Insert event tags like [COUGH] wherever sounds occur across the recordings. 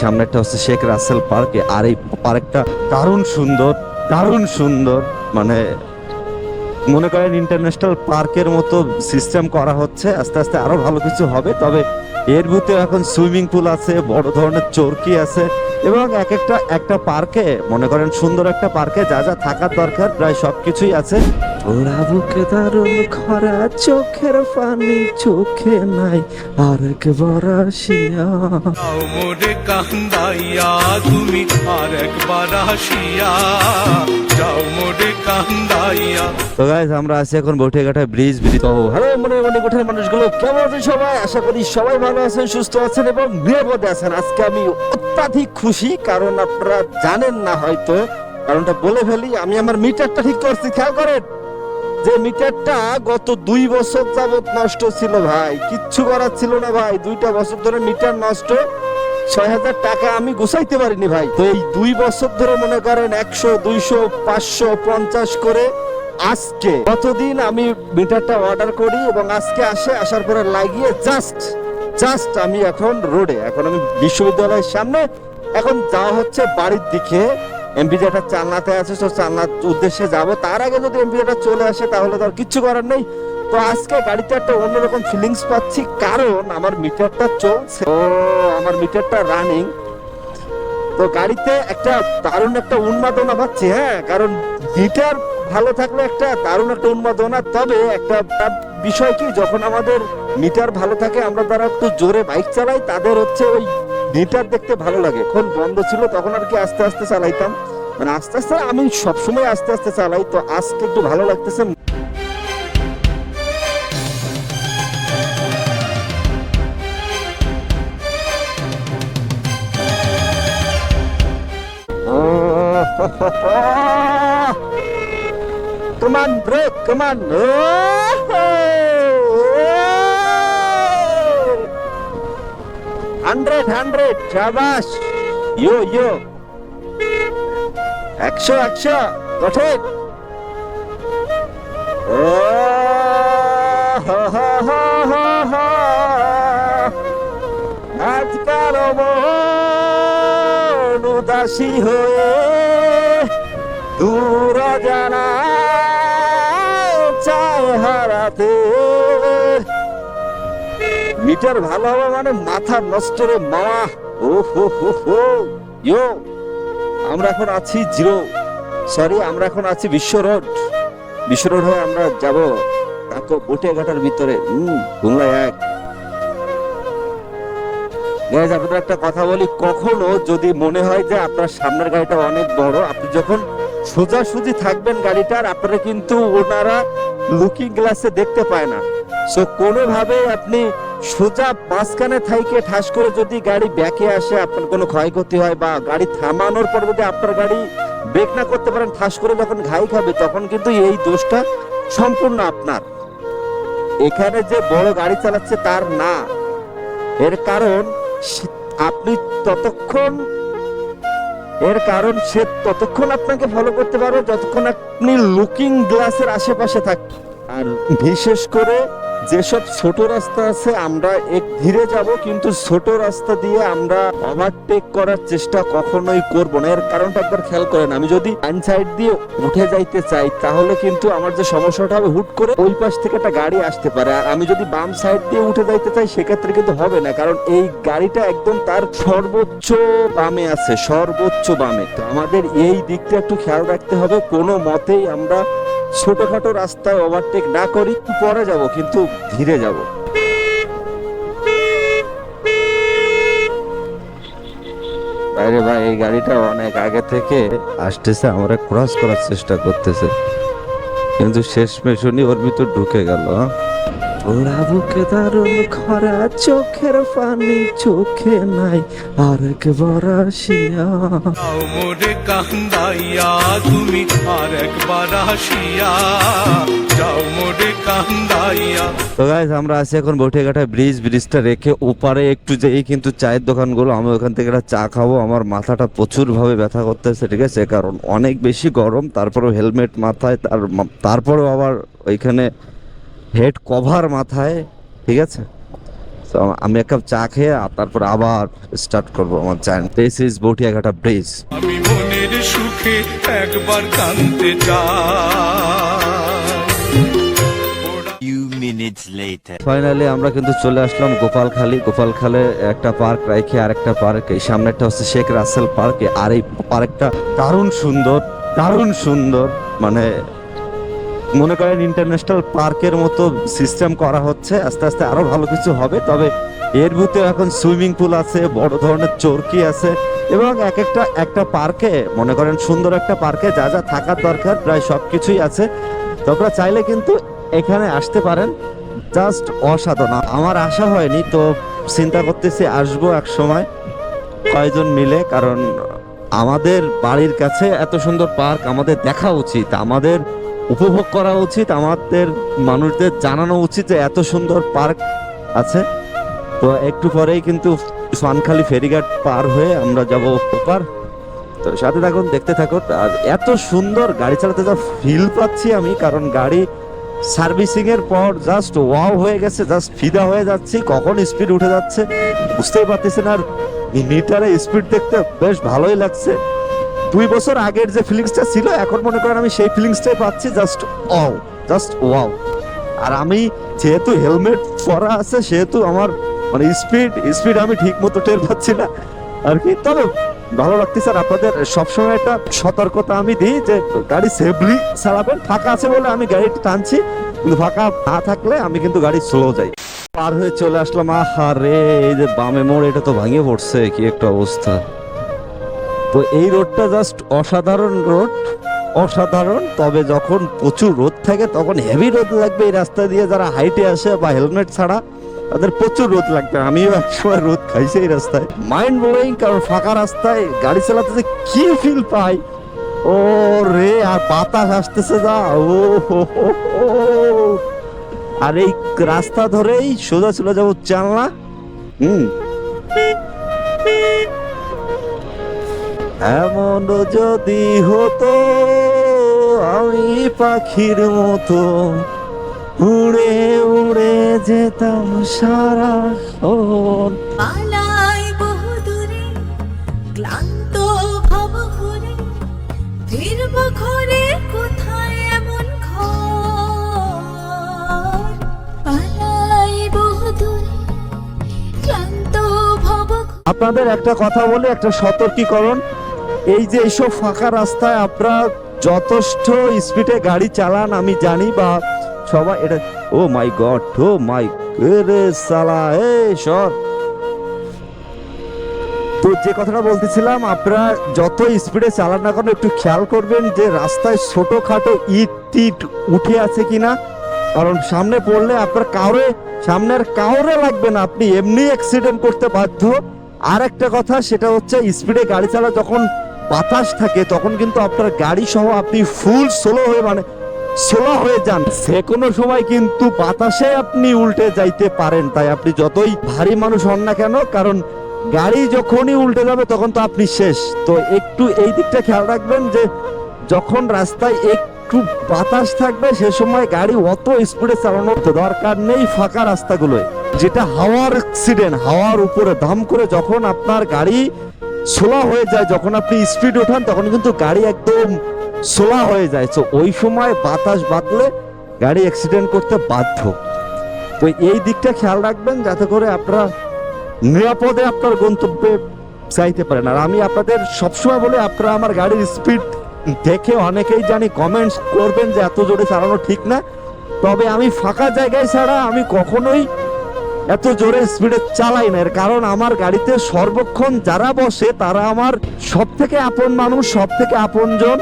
সামনেরটা হচ্ছে শেখ রাসেল পার্ক আর এই পার্কটা দারুণ সুন্দর দারুণ সুন্দর। মানে মনে করেন ইন্টারন্যাশনাল পার্কের মতো সিস্টেম করা হচ্ছে, আস্তে আস্তে আরও ভালো কিছু হবে। তবে এর ভিতরে এখন সুইমিং পুল আছে, বড় ধরনের চরকি আছে। এবং এক একটা একটা পার্কে, মনে করেন সুন্দর একটা পার্কে, যা যা থাকার দরকার, প্রায় সবকিছুই আছে। ওরা বুকে দারুণ খরা চোখের পানি চোখে নাই আর একবার আসিয়া। যাও মোরে কান্দাইয়া তুমি আর একবার আসিয়া। যাও মোরে কান্দাইয়া। তো গাইজ আমরা আছি এখন বটিয়াঘাটা ব্রিজ ব্রিজ তো হ্যালো মনে মনে গোঠের মানুষগুলো কেমন আছেন সবাই? আশা করি সবাই ভালো আছেন সুস্থ আছেন এবং নিরাপদে আছেন। আজকে আমি অত্যাধিক খুশি কারণ আপনারা জানেন না হয়তো কারণটা বলে ফেলি। আমি আমার মিটারটা ঠিক করছি খেয়াল করেন। যে মিটারটা গত দুই বছর যাবত নষ্ট ছিল ভাই, কিচ্ছু করার ছিল না ভাই, দুইটা বছর ধরে মিটার নষ্ট, ছয় হাজার টাকা আমি গুছাইতে পারিনি ভাই। তো এই দুই বছর ধরে মনে করেন একশো, দুইশো, পাঁচশো, পঞ্চাশ করে আজকে কতদিন আমি মিটারটা অর্ডার করি এবং আজকে আসে, আসার পরে লাগিয়ে জাস্ট জাস্ট আমি এখন রোডে এখন আমি বিশ্ববিদ্যালয়ের সামনে, এখন যাওয়া হচ্ছে বাড়ির দিকে। এমপিজাটা চালনাতে আছে, তো চালনার উদ্দেশ্যে যাব। তার আগে যদি এমপিজাটা চলে আসে, তাহলে তো আর কিচ্ছু করার নেই। তো আজকে গাড়িতে একটা অন্যরকম ফিলিংস পাচ্ছি, কারণ আমার মিটারটা চলছে। ও, আমার মিটারটা রানিং তো গাড়িতে একটা দারুণ একটা উন্মাদনা পাচ্ছি হ্যাঁ? কারণ মিটার ভালো থাকলে একটা দারুণ একটা উন্মাদনা, তবে একটা বিষয় কি, যখন আমাদের মিটার ভালো থাকে, আমরা যারা একটু জোরে বাইক চালাই, তাদের হচ্ছে ওই মিটার দেখতে ভালো লাগে। এখন বন্ধ ছিল তখন আর কি আস্তে আস্তে চালাইতাম। মানে আস্তে আস্তে আমি সবসময় আস্তে আস্তে চালাই তো আজকে একটু ভালো লাগতেছে। [LAUGHS] Come on, break, come on. [LAUGHS] Hundred hundred শাবাস yo yo. একশো একশো কঠিন। ও। আজকাল উদাসী হয়ে দূর জানা মিটার ভালো হবে মানে মাথা নষ্ট রে মামা। ও হো হো হো। ইয়ো আমরা এখন আছি জিরো। সরি আমরা এখন আছি বিশ্ব রোড। বিশ্ব রোড হয়ে আমরা যাব কাকো বটিয়া ঘাটার ভিতরে। হুম খুলনা এক। Guys, আপনাদের একটা কথা বলি কখনো যদি মনে হয় যে আপনার সামনের গাড়িটা অনেক বড় আপনি যখন সোজাসুজি থাকবেন গাড়িটার আপনারা কিন্তু ওনারা লুকিং গ্লাসে দেখতে পায় না। সো কোনোভাবে আপনি সোজা মাঝখানে থাইকে ঠাস করে যদি গাড়ি ব্যাকে আসে, আপনার কোনো ক্ষয়ক্ষতি হয় বা গাড়ি থামানোর পর যদি আপনার গাড়ি ব্রেক না করতে পারেন, ঠাস করে যখন ঘাই খাবে, তখন কিন্তু এই দোষটা সম্পূর্ণ আপনার। এখানে যে বড় গাড়ি চালাচ্ছে তার না। এর কারণ আপনি ততক্ষণ এর কারণ সে ততক্ষণ আপনাকে ফলো করতে পারবে যতক্ষণ আপনি লুকিং গ্লাসের আশেপাশে থাকবেন আর বিশেষ করে যেসব ছোট রাস্তা আছে, আমরা এক ধীরে যাব, কিন্তু ছোট রাস্তা দিয়ে আমরা ওভারটেক করার চেষ্টা কখনোই করব না। এর কারণটা একবার খেয়াল করেন, আমি যদি ডান সাইড দিয়ে উঠে যাইতে চাই, তাহলে কিন্তু আমার যে সমস্যাটা হবে, হুট করে ওই পাশ থেকে একটা গাড়ি আসতে পারে। আর আমি যদি বাম সাইড দিয়ে উঠে যাইতে চাই, সেক্ষেত্রে কিন্তু হবে না, কারণ এই গাড়িটা একদম তার সর্বোচ্চ বামে আছে, সর্বোচ্চ বামে। তো আমাদের এই দিকটা একটু খেয়াল রাখতে হবে। কোনো মতেই আমরা ছোটখাটো রাস্তায় ওভারটেক না করি পরে যাব, কিন্তু ধীরে যাব। আরে ভাই, এই গাড়িটা অনেক আগে থেকে আসতেছে, আমরা ক্রস করার চেষ্টা করতেছে। কিন্তু শেষ মেশনি ওর ভিতর ঢুকে গেল ওরা বুকে দারুণ খরা চোখের পানি চোখে নাই আর একবার আসিয়া। যাও মোরে কান্দাইয়া তুমি আর একবার আসিয়া। যাও মোরে কান্দাইয়া। তো গাইজ আমরা আছি এখন বটিয়াঘাটা ব্রিজ ব্রিজটা রেখে ওপারে একটু যেই কিন্তু চায়ের দোকানগুলো আমি ওখান থেকে একটা চা খাব। আমার মাথাটা প্রচুর ভাবে ব্যথা করতেছে ঠিক আছে? কারণ অনেক বেশি গরম তারপরেও হেলমেট মাথায় তার তারপরেও আবার ওইখানে হেড কভার মাথায় ঠিক আছে? So, আমি এক কাপ চা খেয়ে আর তারপর আবার স্টার্ট করব আমার channel this is Batiaghata bridge আমি মনের সুখে একবার কানতে ফাইনালি আমরা কিন্তু চলে আসলাম গোপালখালী। গোপালখালে একটা পার্ক রাইখে আরেকটা পার্ক এই সামনেরটা হচ্ছে শেখ রাসেল পার্ক আর এই পার্কটা দারুণ সুন্দর দারুণ সুন্দর। মানে মনে করেন ইন্টারন্যাশনাল পার্কের মতো সিস্টেম করা হচ্ছে, আস্তে আস্তে আরও ভালো কিছু হবে, তবে এর ভিতরে এখন সুইমিং পুল আছে, বড় ধরনের চরকি আছে, এবং এক একটা একটা পার্কে মনে করেন সুন্দর একটা পার্কে যা যা থাকার দরকার, প্রায় সব কিছুই আছে। তো চাইলে কিন্তু এখানে আসতে পারেন জাস্ট অসাধারণ। আমার আশা হয়নি, তো চিন্তা করতেছি আসব এক সময়, কয়জন মিলে, কারণ আমাদের বাড়ির কাছে এত সুন্দর পার্ক আমাদের দেখা উচিত। আমাদের উপভোগ করা উচিত, আমাদের মানুষদের জানানো উচিত যে এত সুন্দর পার্ক আছে। তো একটু পরেই কিন্তু সোয়ানখালী ফেরিঘাট পার হয়ে আমরা যাব ওপার। তো সাথে থাকুন, দেখতে থাকুন। আর এত সুন্দর গাড়ি চালাতে যা ফিল পাচ্ছি আমি, কারণ গাড়ি সার্ভিসিং এর পর জাস্ট ওয়াও হয়ে গেছে জাস্ট ফিদা হয়ে যাচ্ছি। কখন স্পিড উঠে যাচ্ছে বুঝতেই পারতেছেন, আর মিটারে স্পিড দেখতে বেশ ভালোই লাগছে। দুই বছর আগের যে ফিলিংসটা ছিল, এখন মনে করেন আমি সেই ফিলিংসটাই পাচ্ছি জাস্ট ওয়াও জাস্ট ওয়াও আর আমি যেহেতু হেলমেট পরা আছে, সেহেতু আমার মানে স্পিড স্পিড আমি ঠিক মতো টের পাচ্ছি না, আর কি। তবে ভালো লাগতেছে আর আপনাদের সবসময় একটা সতর্কতা আমি দিই যে গাড়ি সেফলি চালাবেন, ফাঁকা আছে বলে আমি গাড়ি টানছি, কিন্তু ফাঁকা না থাকলে আমি কিন্তু গাড়ি স্লো যাই। পার হয়ে চলে আসলাম, আহা রে, এই যে বামে মোড়, এটা তো ভাঙিয়ে পড়ছে, কি একটা অবস্থা। তো এই রোডটা জাস্ট অসাধারণ রোড, অসাধারণ। তবে যখন প্রচুর রোদ থাকে, তখন হেভি রোদ লাগবে এই রাস্তা দিয়ে। যারা হাইটে আসে বা হেলমেট ছাড়া, তাদের প্রচুর রোদ লাগবে। আমিও একসময় রোদ খাইছি এই রাস্তায়। মাইন্ড ব্লোয়িং কারণ ফাঁকা রাস্তায় গাড়ি চালাতে যে কি ফিল পাই। ও রে, আর বাতাস আসতেছে যা। ও। আর এই রাস্তা ধরেই সোজা চলে যাব চালনা হুম। এমন যদি হতো আমি পাখির মতো উড়ে উড়ে যেতাম সারা পালাই বহুদূরে ক্লান্ত ভব ঘুরে ফিরব ঘরে কোথায় এমন ঘর? পালাই বহুদূরে ক্লান্ত ভব আপনাদের একটা কথা বলে একটা সতর্কীকরণ। এই যে এইসব ফাঁকা রাস্তায় আপনারা যথেষ্ট স্পিডে গাড়ি চালান, আমি জানি বা সবাই এটা ও মাই গড, ও মাই রে সালা, এ সর। তো যে কথাটা বলতেছিলাম, আপনারা যত স্পিডে চালান না কেন, একটু খেয়াল করবেন যে রাস্তায় ছোটখাটো ইট টিট উঠে আছে কিনা। কারণ সামনে পড়লে আপনার কাউরে সামনের কাউরে লাগবে না। আপনি এমনি অ্যাক্সিডেন্ট করতে বাধ্য। আর একটা কথা, সেটা হচ্ছে স্পিডে গাড়ি চালা যখন বাতাস থাকে, তখন কিন্তু আপনার গাড়ি সহ আপনি ফুল স্লো হয়ে মানে স্লো হয়ে যান। সে কোনো সময় কিন্তু বাতাসে আপনি উল্টে যাইতে পারেন, তাই আপনি যতই ভারী মানুষ হন না কেন, কারণ গাড়ি যখনই উল্টে যাবে তখন তো আপনি শেষ। তো একটু এই দিকটা খেয়াল রাখবেন যে, যখন রাস্তায় একটু বাতাস থাকবে, সে সময় গাড়ি অত স্পিডে চালানোর দরকার নেই ফাঁকা রাস্তাগুলোয়। যেটা হাওয়ার অ্যাক্সিডেন্ট হাওয়ার উপরে, দাম করে যখন আপনার গাড়ি সোলা হয়ে যায়, যখন আপনি স্পিড ওঠান, তখন কিন্তু গাড়ি একদম সোলা হয়ে যায়। তো ওই সময় বাতাস বাদলে গাড়ি অ্যাক্সিডেন্ট করতে বাধ্য। তো এই দিকটা খেয়াল রাখবেন, যাতে করে আপনারা নিরাপদে আপনার গন্তব্যে চাইতে পারেন। আর আমি আপনাদের সবসময় বলে, আপনারা আমার গাড়ির স্পিড দেখে অনেকেই জানি কমেন্টস করবেন যে এত জোরে চালানো ঠিক না। তবে আমি ফাঁকা জায়গায় ছাড়া আমি কখনোই এত জোরে স্পিডে চালাই না। এর কারণ আমার গাড়িতে সর্বক্ষণ যারা বসে, তারা আমার সব থেকে আপন মানুষ সব থেকে আপনজন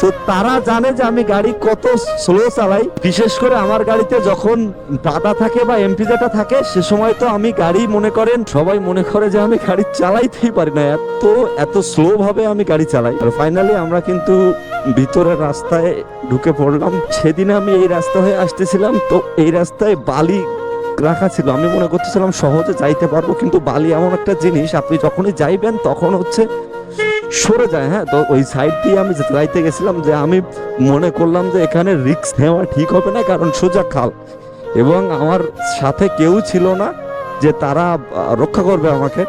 তো তারা জানে যে আমি গাড়ি কত স্লো চালাই। বিশেষ করে আমার গাড়িতে যখন দাদা থাকে বা এমপি যেটা থাকে, সে সময় তো আমি গাড়ি মনে করেন, সবাই মনে করে যে আমি গাড়ি চালাইতেই পারি না। এত এত স্লো ভাবে আমি গাড়ি চালাই। আর ফাইনালি আমরা কিন্তু ভিতরের রাস্তায় ঢুকে পড়লাম। সেদিন আমি এই রাস্তা হয়ে আসতেছিলাম। তো এই রাস্তায় বালি রাখা ছিল। আমি মনে করতেছিলাম সহজে যাইতে পারব, কিন্তু বালি এমন একটা জিনিস, আপনি যখনই যাইবেন তখন হচ্ছে সরে যায় হ্যাঁ? তো ওই সাইড দিয়ে আমি যাইতে গেছিলাম যে আমি মনে করলাম যে এখানে রিক্স নেওয়া ঠিক হবে না, কারণ সোজা খাল। এবং আমার সাথে কেউ ছিল না যে তারা রক্ষা করবে আমাকে।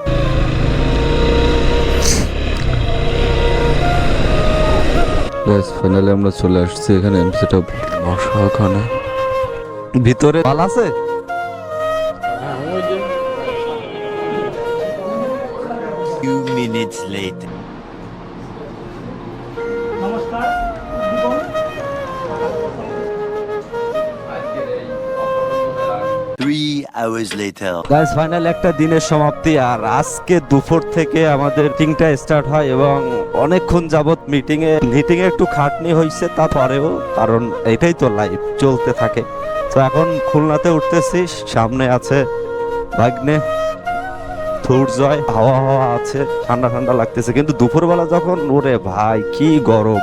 আমরা চলে আসছি এখানে ভিতরে মাল আছে? Few minutes later. Three guys final একটা দিনের সমাপ্তি আর আজকে দুপুর থেকে আমাদের মিটিংটা স্টার্ট হয় এবং অনেকক্ষণ যাবত মিটিং এ মিটিং এ একটু খাটনি হয়েছে তারপরেও কারণ এটাই তো লাইফ চলতে থাকে। তো এখন খুলনাতে উঠতেছি সামনে আছে ভাগ্নে। জয় হাওয়া হাওয়া আছে, ঠান্ডা ঠান্ডা লাগতেছে। কিন্তু দুপুরবেলা যখন, ওরে ভাই, কি গরম।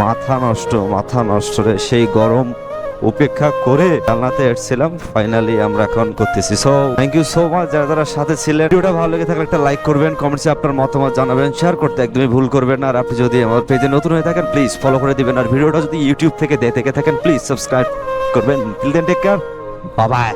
মাথা নষ্ট মাথা নষ্ট রে। সেই গরম উপেক্ষা করে জানলাতে এসেছিলাম। ফাইনালি আমরা এখন করতেছি। So thank you so much যারা যারা সাথে ছিলেন। ভিডিওটা ভালো লেগে থাকলে একটা লাইক করবেন কমেন্টসে আপনার মতামত জানাবেন শেয়ার করতে একদমই ভুল করবেন আর আপনি যদি আমার পেজে নতুন হয়ে থাকেন প্লিজ ফলো করে দিবেন। আর ভিডিওটা যদি ইউটিউব থেকে দেখে থাকেন প্লিজ সাবস্ক্রাইব করবেন। Till then take care bye bye